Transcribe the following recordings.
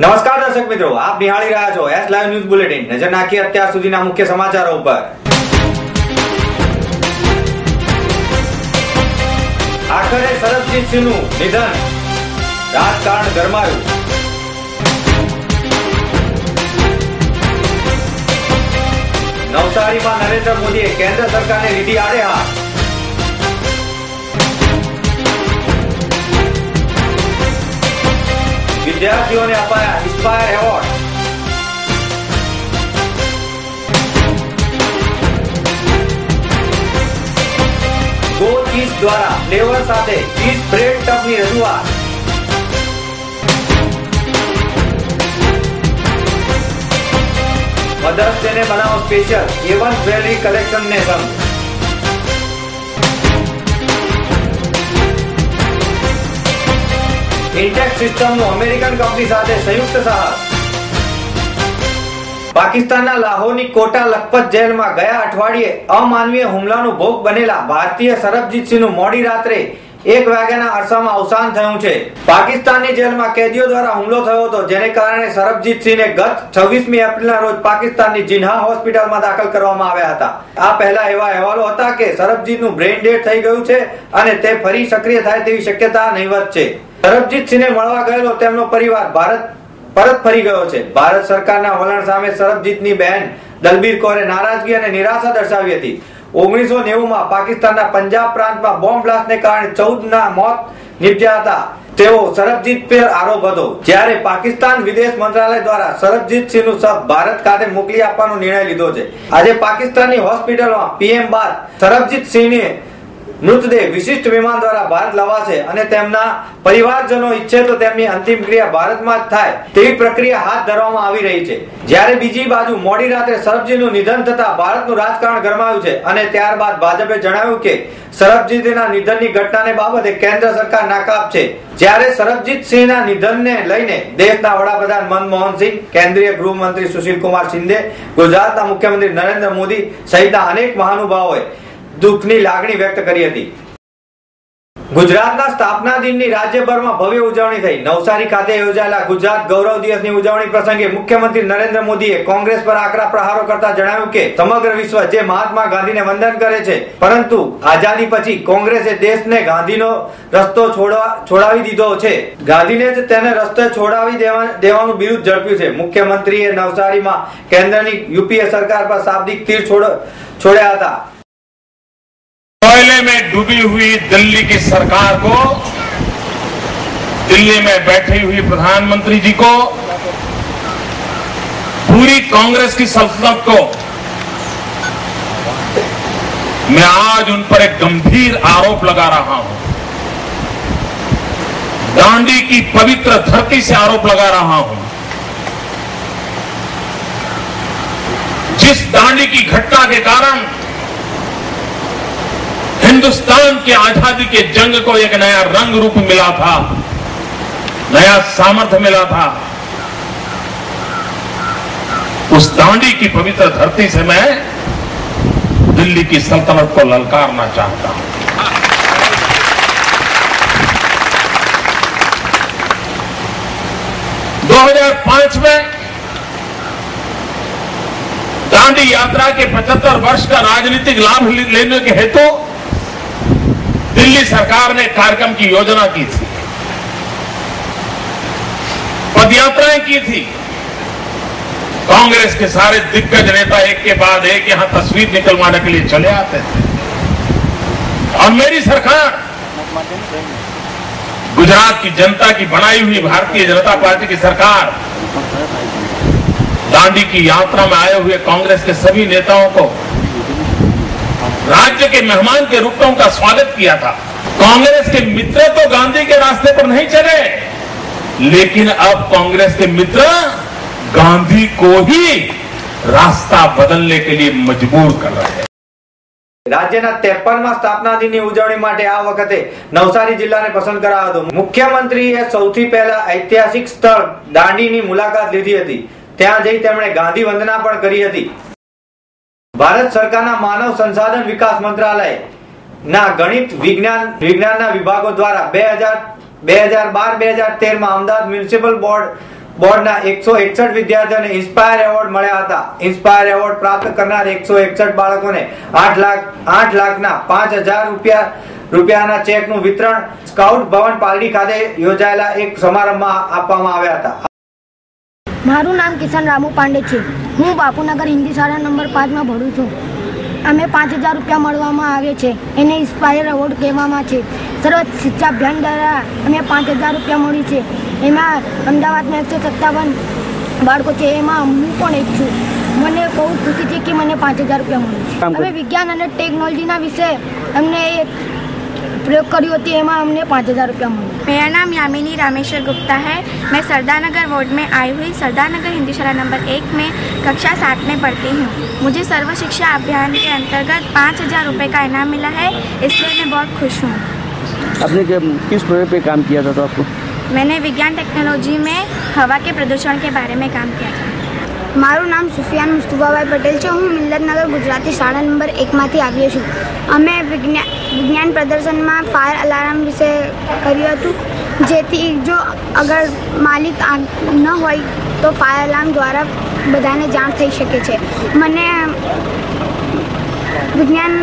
नमस्कार દર્શક મિત્રો, આપ નિહાળી રહ્યા છો. એસ લાઈવ ન્યૂઝ બુલેટિન નજર નાખીએ અત્યાર સુધીના મુખ્ય સમાચારો ઉપર. આખરે શરદજીતનું નિધન. રાજકારણ ગરમાયું. નવસારીમાં નરેન્દ્ર મોદીએ કેન્દ્ર સરકારને લીધી આડે હાથ વિદ્યાર્થીઓને અપાયા ઇન્સ્પાયર એવોર્ડ ગો ચીઝ દ્વારા ફ્લેવર સાથે ચીઝ બ્રેડ ટપની રજૂઆત મધર્સ ડે ને બનાવો સ્પેશિયલ એવન જ્વેલરી કલેક્શન ને સંગ ઇન્ટેક્સ સિસ્ટમનું અમેરિકન કંપની સાથે સંયુક્ત સાહસ. પાકિસ્તાનના લાહોરની કોટા લખપત જેલમાં ગયા અઠવાડિયે અમાનવીય હુમલાનો ભોગ બનેલા ભારતીય સરબજીતસિંહનું મોડી રાત્રે એક વાગ્યાના અરસામાં અવસાન થયું છે. પાકિસ્તાનની જેલમાં કેદીઓ દ્વારા હુમલો થયો હતો, જેને કારણે સરબજીતસિંહને ગત છવ્વીસમી એપ્રિલના રોજ પાકિસ્તાનની જિન્હા હોસ્પિટલમાં દાખલ કરવામાં આવ્યા હતા. આ પહેલા એવા અહેવાલો હતા કે સરબજીતનું બ્રેઇન ડેડ થઈ ગયું છે અને તે ફરી સક્રિય થાય તેવી શક્યતા નહીવત છે. સરબજીતસિંહને મળવા ગયેલો તેમનો પરિવાર ભારત પરત ફરી ગયો છે. ભારત સરકારના વલણ સામે સરબજીતની બહેન દલબીર કૌરે નારાજગી અને નિરાશા દર્શાવી હતી. ઓગણીસો નેવુંમાં પાકિસ્તાનના પંજાબ પ્રાંતમાં બોમ્બ બ્લાસ્ટને કારણે ચૌદના મોત નિપજ્યા હતા. તેઓ સરબજીત પર આરોપ હતો. જ્યારે પાકિસ્તાન વિદેશ મંત્રાલય દ્વારા સરબજીતસિંહનું શબ ભારત ખાતે મોકલી આપવાનો નિર્ણય લીધો છે. આજે પાકિસ્તાનની હોસ્પિટલમાં પીએમ બાદ સરબજીત સિંહને મૃતદેહ વિશિષ્ટ વિમાન દ્વારા ભારત લવાશે અને તેમના પરિવારજનો ઈચ્છે તો તેમની અંતિમ ક્રિયા ભારતમાં જ થાય તેવી પ્રક્રિયા હાથ ધરવામાં આવી રહી છે. જ્યારે બીજી બાજુ મોડી રાત્રે સરબજીનું નિધન થતા ભારતનું રાજકારણ ગરમાયું છે અને ત્યારબાદ ભાજપે જણાવ્યું કે સરબજીતના નિધનની ઘટનાને બાબતે કેન્દ્ર સરકાર નાકાબ છે. જ્યારે સરબજીતસિંહના નિધનને લઈને દેશના વડાપ્રધાન મનમોહન સિંહ, કેન્દ્રીય ગૃહમંત્રી સુશીલ કુમાર શિંદે, ગુજરાતના મુખ્યમંત્રી નરેન્દ્ર મોદી સહિતના અનેક મહાનુભાવોએ દુઃખની લાગણી વ્યક્ત કરી હતી. ગુજરાતના સ્થાપના દિનની રાજ્યભરમાં ભવ્ય ઉજવણી થઈ. નવસારી ખાતે યોજાયેલા ગુજરાત ગૌરવ દિવસની ઉજવણી પ્રસંગે મુખ્યમંત્રી નરેન્દ્ર મોદીએ કોંગ્રેસ પર આકરા પ્રહારો કરતા જણાવ્યું કે, સમગ્ર વિશ્વ જે મહાત્મા ગાંધીને વંદન કરે છે, પરંતુ આઝાદી પછી કોંગ્રેસે દેશને ગાંધીનો રસ્તો છોડાવી દીધો છે. ગાંધીને જ તેને રસ્તે છોડાવી દેવાનું બિરુદ ઝડપ્યું છે. મુખ્યમંત્રીએ નવસારીમાં કેન્દ્રની યુપીએ સરકાર પર શાબ્દિક તીર છોડ્યા હતા. डूबी हुई दिल्ली की सरकार को, दिल्ली में बैठी हुई प्रधानमंत्री जी को, पूरी कांग्रेस की सल्तनत को, मैं आज उन पर एक गंभीर आरोप लगा रहा हूँ। दांडी की पवित्र धरती से आरोप लगा रहा हूँ। जिस दांडी की घटना के कारण हिंदुस्तान की आज़ादी के जंग को एक नया रंग रूप मिला था, नया सामर्थ्य मिला था। उस दांडी की पवित्र धरती से मैं दिल्ली की सल्तनत को ललकारना चाहता हूँ। 2005 में दांडी यात्रा के 75 वर्ष का राजनीतिक लाभ लेने के हेतु दिल्ली सरकार ने कार्यक्रम की योजना की थी। पदयात्राएँ की थी। कांग्रेस के सारे दिग्गज नेता एक के बाद एक यहाँ तस्वीर निकलवाने के लिए चले आते थे। और मेरी सरकार गुजरात की जनता की बनाई हुई भारतीय जनता पार्टी की सरकार दांडी की यात्रा में आए हुए कांग्रेस के सभी नेताओं को राज्य के मेहमान के रूप में उनका स्वागत किया था कांग्रेस के मित्र तो गांधी के रास्ते पर नहीं चले लेकिन अब कांग्रेस के मित्र गांधी को ही रास्ता बदलने के लिए मजबूर कर रहे हैं રાજ્યના ત્રેપનમાં સ્થાપના દિનની ઉજવણી માટે આ વખતે નવસારી જિલ્લાને પસંદ કરાયો હતો મુખ્યમંત્રીએ સૌથી પહેલા ઐતિહાસિક સ્થળ દાંડીની મુલાકાત લીધી હતી ત્યાં જઈ તેમણે ગાંધી વંદના પણ કરી હતી ભારત સરકારના માનવ સંસાધન વિકાસ મંત્રાલય ના ગણિત વિજ્ઞાન વિજ્ઞાનના વિભાગો દ્વારા બે હજાર બે હજાર બાર, બે હજાર તેરમાં અમદાવાદ મ્યુનિસિપલ બોર્ડ બોર્ડના એકસો એકસઠ વિદ્યાર્થીઓને ઇન્સ્પાયર એવોર્ડ મળ્યા હતા. ઇન્સ્પાયર એવોર્ડ પ્રાપ્ત કરનાર એકસો એકસઠ બાળકોને આઠ લાખ, આઠ લાખના પાંચ હજાર રૂપિયા, રૂપિયાના ચેકનું વિતરણ સ્કાઉટ ભવન પાલડી ખાતે યોજાયેલા એક સમારંભમાં આપવામાં આવ્યા હતા. મારું નામ કિશન રામુ પાંડે છે. હું બાપુનગર હિન્દી શાળા નંબર પાંચમાં ભણું છું. અમે પાંચ હજાર રૂપિયા મળવામાં આવે છે. એને ઇન્સ્પાયર એવોર્ડ કહેવામાં છે. સર્વ શિક્ષા અભિયાન દ્વારા અમે પાંચ હજાર રૂપિયા મળી છે. એમાં અમદાવાદમાં એકસો સત્તાવન બાળકો છે. એમાં હું પણ એક છું. મને બહુ ખુશી છે કે મને પાંચ હજાર રૂપિયા મળ્યું છે. અમે વિજ્ઞાન અને ટેકનોલોજીના વિશે અમને એક પ્રયોગ કર્યો હતો એમાં અમને પાંચ હજાર રૂપિયા મળ્યા मेरा नाम यामिनी रामेश्वर गुप्ता है मैं सरदारनगर वार्ड में आई हुई सरदारनगर हिंदी शाला नंबर एक में कक्षा सात में पढ़ती हूँ मुझे सर्व शिक्षा अभियान के अंतर्गत पाँच हज़ार रुपये का इनाम मिला है इसलिए मैं बहुत खुश हूँ आपने क्या किस प्रोजेक्ट पे काम किया था तो आपको मैंने विज्ञान टेक्नोलॉजी में हवा के प्रदूषण के बारे में काम किया था મારું નામ સુફિયાન મુસ્તુફાભાઈ પટેલ છે હું મિલ્લતનગર ગુજરાતી શાળા નંબર એકમાંથી આવીએ છું અમે વિજ્ઞાન વિજ્ઞાન પ્રદર્શનમાં ફાયર અલાર્મ વિશે કર્યું હતું. જેથી જો અગર માલિક ન હોય તો ફાયર અલાર્મ દ્વારા બધાને જાણ થઈ શકે છે. મને વિજ્ઞાન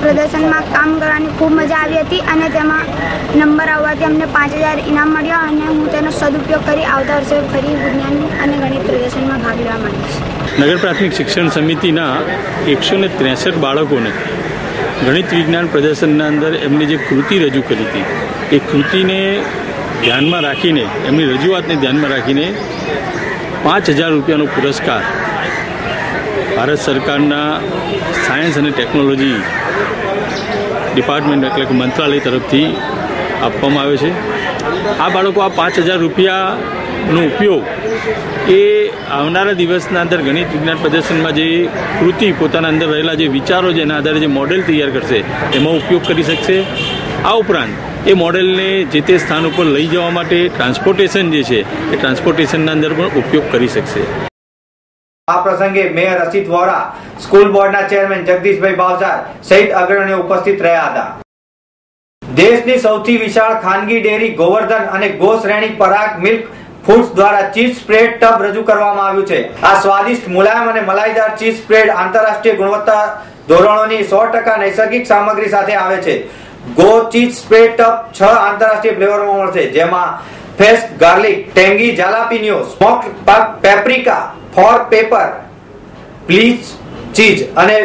પ્રદર્શનમાં કામ કરવાની ખૂબ મજા આવી હતી અને તેમાં નંબર આવવાથી અમને પાંચ હજાર ઇનામ મળ્યા અને હું તેનો સદુપયોગ કરી આવતા વર્ષે ફરી વિજ્ઞાન અને ગણિત પ્રદર્શનમાં ભાગ લેવા માંગીશ નગર પ્રાથમિક શિક્ષણ સમિતિના એકસો ત્રેસઠ બાળકોને ગણિત વિજ્ઞાન પ્રદર્શનના અંદર એમની જે કૃતિ રજૂ કરી હતી, એ કૃતિને ધ્યાનમાં રાખીને, એમની રજૂઆતને ધ્યાનમાં રાખીને પાંચ હજાર રૂપિયાનો પુરસ્કાર ભારત સરકારના સાયન્સ અને ટેકનોલોજી ડિપાર્ટમેન્ટ એટલે કે મંત્રાલય તરફથી આપવામાં આવે છે. આ બાળકો આ પાંચ હજાર રૂપિયાનો ઉપયોગ એ આવનારા દિવસના અંદર ગણિત વિજ્ઞાન પ્રદર્શનમાં જે કૃતિ પોતાના અંદર રહેલા જે વિચારો એના આધારે જે મોડેલ તૈયાર કરશે, એમાં ઉપયોગ કરી શકશે. આ ઉપરાંત એ મોડેલને જે તે સ્થાન ઉપર લઈ જવા માટે ટ્રાન્સપોર્ટેશન જે છે, એ ટ્રાન્સપોર્ટેશનના અંદર પણ ઉપયોગ કરી શકશે. આ પ્રસંગે મેયર અસિત વોરા, સ્કૂલ બોર્ડના ચેરમેન જગદીશભાઈ બાવસાર સહિત અગ્રણીઓ ઉપસ્થિત રહ્યા હતા. દેશની સૌથી વિશાળ ખાનગી ડેરી ગોવર્ધન અને ગો શ્રેણી પરાગ મિલ્ક ફૂડ્સ દ્વારા ચીઝ સ્પ્રેડ ટબ રજૂ કરવામાં આવ્યું છે. આ સ્વાદિષ્ટ મુલાયમ અને મલાઈદાર ચીઝ સ્પ્રેડ આંતરરાષ્ટ્રીય ગુણવત્તા ધોરણોની સો ટકા નૈસર્ગિક સામગ્રી સાથે આવે છે. ગો ચીઝ સ્પ્રેડ ટબ છ આંતરરાષ્ટ્રીય ફ્લેવરમાં મળશે, જેમાં face garlic, tangy jalapeno smoke paprika, four pepper please cheese અને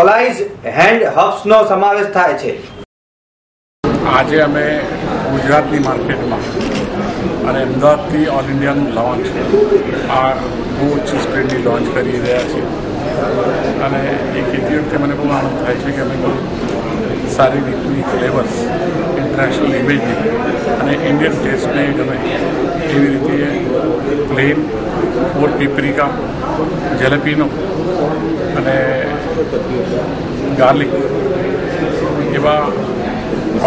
ઓલાઇઝ હેન્ડ હબ્સનો સમાવેશ થાય છે. આજે અમે ગુજરાતની માર્કેટમાં અને અમદાવાદથી ઓલ ઇન્ડિયાનું લોન્ચ આ બહુ ઓછી સ્પીડની લોન્ચ કરી રહ્યા છીએ. અને એ કહેતી વખતે મને બહુ આનંદ થાય છે કે અમે બહુ સારી રીતની ફ્લેવર્સ ઇન્ટરનેશનલ ઇમેજની અને ઇન્ડિયન ટેસ્ટને ગમે એવી રીતે પ્લેન ફોર પીપરિકા જલેપીનો અને ગાર્લિક એવા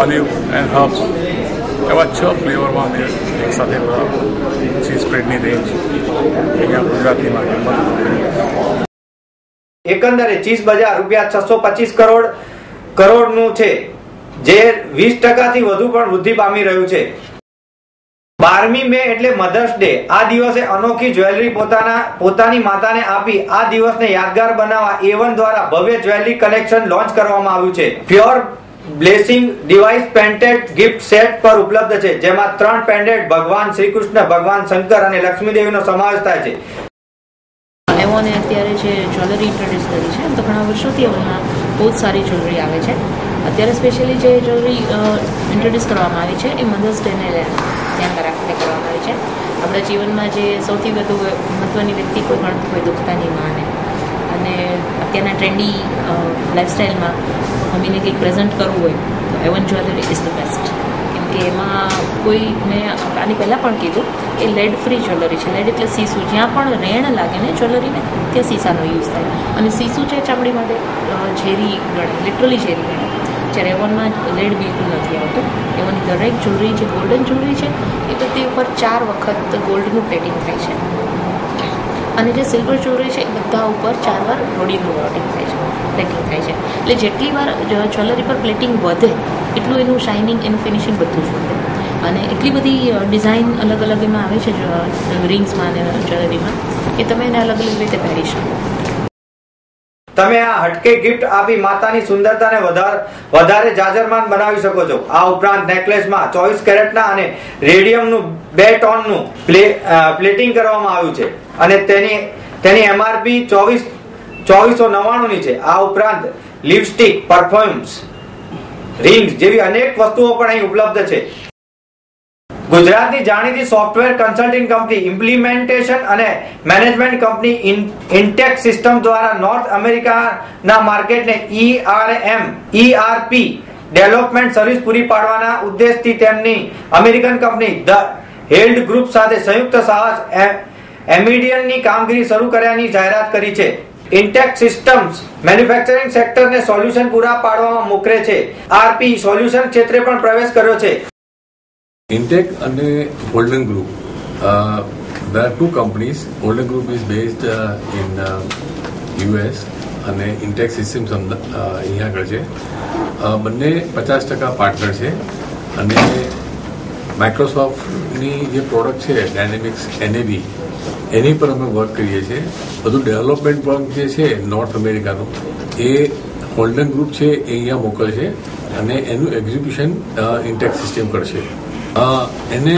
ઓલિવ એન્ડ હર્બ્સ એવા છ ફ્લેવરમાં અમે એક સાથે ચીઝ સ્પ્રેડની રેન્જ અહીંયા ગુજરાતી એકંદરે ચીઝ બજાર રૂપિયા છસો પચીસ કરોડ, કરોડનું છે, જે વીસ ટકાથી વધુ પણ વૃદ્ધિ પામી રહ્યું છે. બારમી મે એટલે મધર્સ ડે. આ દિવસે અનોખી જ્વેલરી પોતાના, પોતાની માતાને આપી આ દિવસને યાદગાર બનાવવા એવન દ્વારા ભવ્ય જ્વેલરી કલેક્શન લોન્ચ કરવામાં આવ્યું છે. Pure blessing device painted gift set પર ઉપલબ્ધ છે, જેમાં ત્રણ પેન્ટેડ ભગવાન શ્રી કૃષ્ણ ભગવાન શંકર અને લક્ષ્મીદેવીનો સમાવેશ થાય છે. એવોને અત્યારે જે જ્વેલરી ઇન્ટ્રોડ્યુસ કરી છે, તો ઘણા વર્ષોથી એવોમાં બહુ જ સારી જ્વેલરી આવે છે. અત્યારે સ્પેશિયલી જે જ્વેલરી ઇન્ટ્રોડ્યુસ કરવામાં આવી છે, એ મધર્સ ડેને ધ્યાનમાં રાખીને કરવામાં આવી છે. આપણા જીવનમાં જે સૌથી વધુ મહત્ત્વની વ્યક્તિ કોઈ ગણતું હોય દુઃખતાની માને અને અત્યારના ટ્રેન્ડી લાઈફસ્ટાઈલમાં મમ્મીને કંઈક પ્રેઝન્ટ કરવું હોય, તો Avon jewellery is the best કે એમાં કોઈ, મેં આની પહેલાં પણ કીધું એ લેડ ફ્રી જ્વેલરી છે. લેડ એટલે સીસું. જ્યાં પણ રેણ લાગે ને જ્વેલરીને ત્યાં સીસાનો યુઝ થાય. અને સીસુ છે ચામડી માટે ઝેરી ગણે લિટરલી ઝેરી ગણે. જ્યારે એવનમાં લેડ બિલકુલ નથી આવતું. એવનની દરેક જ્વેલરી જે ગોલ્ડન જ્વેલરી છે, એ બધી ઉપર ચાર વખત ગોલ્ડનું પ્લેટિંગ થાય છે. અને જે સિલ્વર જ્વેલરી છે એ બધા ઉપર ચાર વાર રોડિયમનું પ્લેટિંગ થાય છે પ્લેટિંગ થાય છે. એટલે જેટલી વાર જ્વેલરી પર પ્લેટિંગ વધે, એટલું એનું શાઇનિંગ એનું ફિનિશિંગ બધું જ વધે. અને એટલી બધી ડિઝાઇન અલગ અલગ એમાં આવે છે રિંગ્સમાં અને જ્વેલરીમાં કે તમે એને અલગ અલગ રીતે પહેરી શકો. તમે આ હટકે ગિફ્ટ આપી માતાની સુંદરતાને વધારે જાજરમાન બનાવી શકો છો. આ ઉપરાંત નેકલેસમાં ચોવીસ કેરેટના અને રેડિયમનું બે ટોનનું પ્લે પ્લેટિંગ કરવામાં આવ્યું છે. અને તેની તેની એમઆરપી ચોવીસ ચોવીસો નવ્વાણું ની છે. આ ઉપરાંત લિપસ્ટિક, પરફ્યુમ્સ, રિંગ્સ જેવી અનેક વસ્તુઓ પણ અહીં ઉપલબ્ધ છે. ગુજરાતની જાણીતી સોફ્ટવેર કન્સલ્ટિંગ કંપની ઇમ્પ્લિમેન્ટેશન અને મેનેજમેન્ટ કંપની ઇન્ટેક સિસ્ટમ દ્વારા નોર્થ અમેરિકાના માર્કેટને ઈઆરએમ ઈઆરપી ડેવલપમેન્ટ સર્વિસ પૂરી પાડવાના ઉદ્દેશથી તેમની American company the Held group સાથે સંયુક્ત સાહસ એમિડિયનની કામગીરી શરૂ કર્યાની જાહેરાત કરી છે. ઇન્ટેક સિસ્ટમ્સ મેન્યુફેક્ચરિંગ સેક્ટરને સોલ્યુશન પૂરા પાડવામાં મોકરે છે. આરપી સોલ્યુશન ક્ષેત્રે પણ પ્રવેશ કર્યો છે. ઇન્ટેક અને Golden group there are two companies. Golden Group is based uh, in અને ઇન્ટેક સિસ્ટમ્સ અહીંયા આગળ છે. બંને પચાસ ટકા પાર્ટનર છે. અને માઇક્રોસોફ્ટની જે પ્રોડક્ટ છે ડાયનેમિક્સ એનએબી એની પર અમે વર્ક કરીએ છીએ. બધું ડેવલપમેન્ટ વર્ક જે છે નોર્થ અમેરિકાનું એ હોલ્ડન ગ્રુપ છે, એ અહીંયા મોકલશે અને એનું એક્ઝિક્યુશન ઇન્ટેક સિસ્ટમ કરશે. એને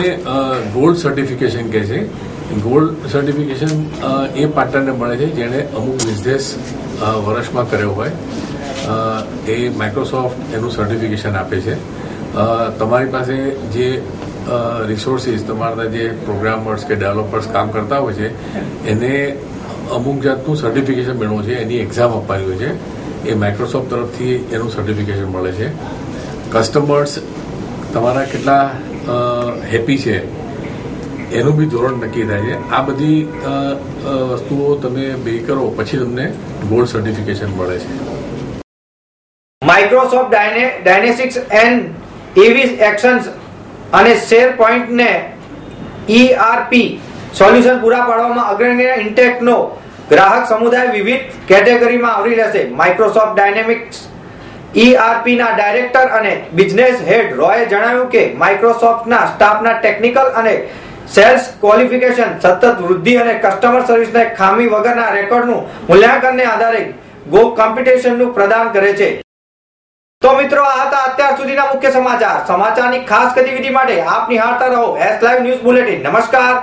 ગોલ્ડ સર્ટિફિકેશન કહે છે. ગોલ્ડ સર્ટિફિકેશન એ પાર્ટનરને મળે છે, જેણે અમુક બિઝનેસ વર્ષમાં કર્યો હોય. એ માઇક્રોસોફ્ટ એનું સર્ટિફિકેશન આપે છે. તમારી પાસે જે રિસોર્સિસ તમારા જે પ્રોગ્રામર્સ કે ડેવલપર્સ કામ કરતા હોય છે, એને અમુક જાતનું સર્ટિફિકેશન મેળવવું છે, એની એક્ઝામ આપવાની હોય છે. એ માઇક્રોસોફ્ટ તરફથી એનું સર્ટિફિકેશન મળે છે. કસ્ટમર્સ તમારા કેટલા હેપી છે, એનું બી ધોરણ નક્કી થાય છે. આ બધી વસ્તુઓ તમે બે કરો, પછી તમને ગોલ્ડ સર્ટિફિકેશન મળે છે. માઇક્રોસોફ્ટ ડાયનેસિક્સ એન્ડ એવી એક્શન્સ અને શેર પોઈન્ટને ઈઆરપી સોલ્યુશન પૂરા પાડવામાં અગ્રણી ઇન્ટેકનો ગ્રાહક સમુદાય વિવિધ કેટેગરીમાં આવરી લેશે. માઇક્રોસોફ્ટ ડાયનેમિક્સ ઈઆરપી ના ડાયરેક્ટર અને બિઝનેસ હેડ રોયે જણાવ્યું કે માઇક્રોસોફ્ટના સ્ટાફના ટેકનિકલ અને સેલ્સ ક્વોલિફિકેશન સતત વૃદ્ધિ અને કસ્ટમર સર્વિસને ખામી વગરના રેકોર્ડનું મૂલ્યાંકનને આધારે ગો કોમ્પિટિશનનું પ્રદાન કરે છે. तो मित्रों अत्यार मुख्य समाचार समाचार की खास गतिविधि आप निहारता रहो एस लाइव न्यूज़ बुलेटिन नमस्कार